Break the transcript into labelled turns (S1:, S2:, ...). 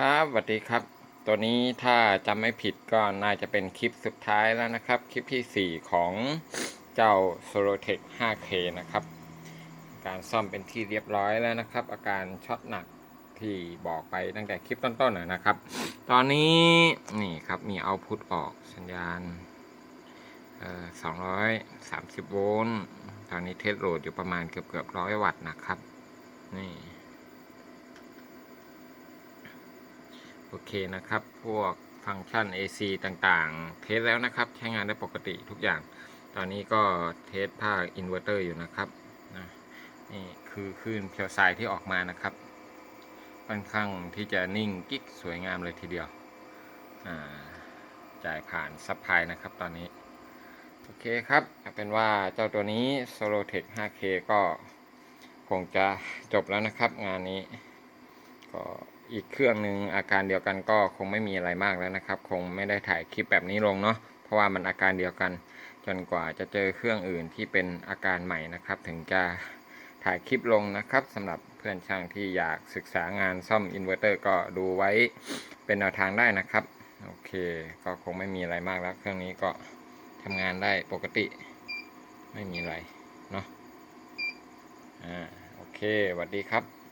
S1: ครับสวัสดีครับ ตัวนี้ถ้าจำไม่ผิดก็น่าจะเป็นคลิปสุดท้ายแล้วนะครับ คลิปทีสี่4 ของเจ้า s o l o t e c 5K นะครับ การซ่อมเป็นที่เรียบร้อยแล้วนะครับ อาการช็อตหนักที่บอกไปตั้งแต่คลิปต้นๆนะนะครับ ตอนนี้นี่ครับมีเอาพุทออกสัญญาณเอ่อ230โวลต์ ตอนนี้เทสโหลดอยู่ประมาณเกือบเกือบร้อยวัตต์นะครับ นี่ โอเคนะครับ พวกฟังก์ชัน AC ต่างๆ เทสแล้วนะครับ ใช้งานได้ปกติทุกอย่าง ตอนนี้ก็เทสภาคอินเวอร์เตอร์อยู่นะครับนะนี่คือคลื่นเพียวไซที่ออกมานะครับ ค่อนข้างที่จะนิ่งกิ๊กสวยงามเลยทีเดียว จ่ายผ่านซับไพลายนะครับตอนนี้ โอเคครับเอาเป็นว่าเจ้าตัวนี้ Solotech 5K ก็คงจะจบแล้วนะครับงานนี้ก็ อีกเครื่องหนึ่งอาการเดียวกันก็คงไม่มีอะไรมากแล้วนะครับ คงไม่ได้ถ่ายคลิปแบบนี้ลงเนาะเพราะว่ามันอาการเดียวกัน จนกว่าจะเจอเครื่องอื่นที่เป็นอาการใหม่นะครับ ถึงจะถ่ายคลิปลงนะครับสำหรับเพื่อนช่างที่อยากศึกษางานซ่อมอินเวอร์เตอร์ก็ดูไว้เป็นแนวทางได้นะครับโอเค ก็คงไม่มีอะไรมากแล้ว เครื่องนี้ก็ทำงานได้ปกติ ไม่มีอะไรเนาะอ่าโอเคสวัสดีครับ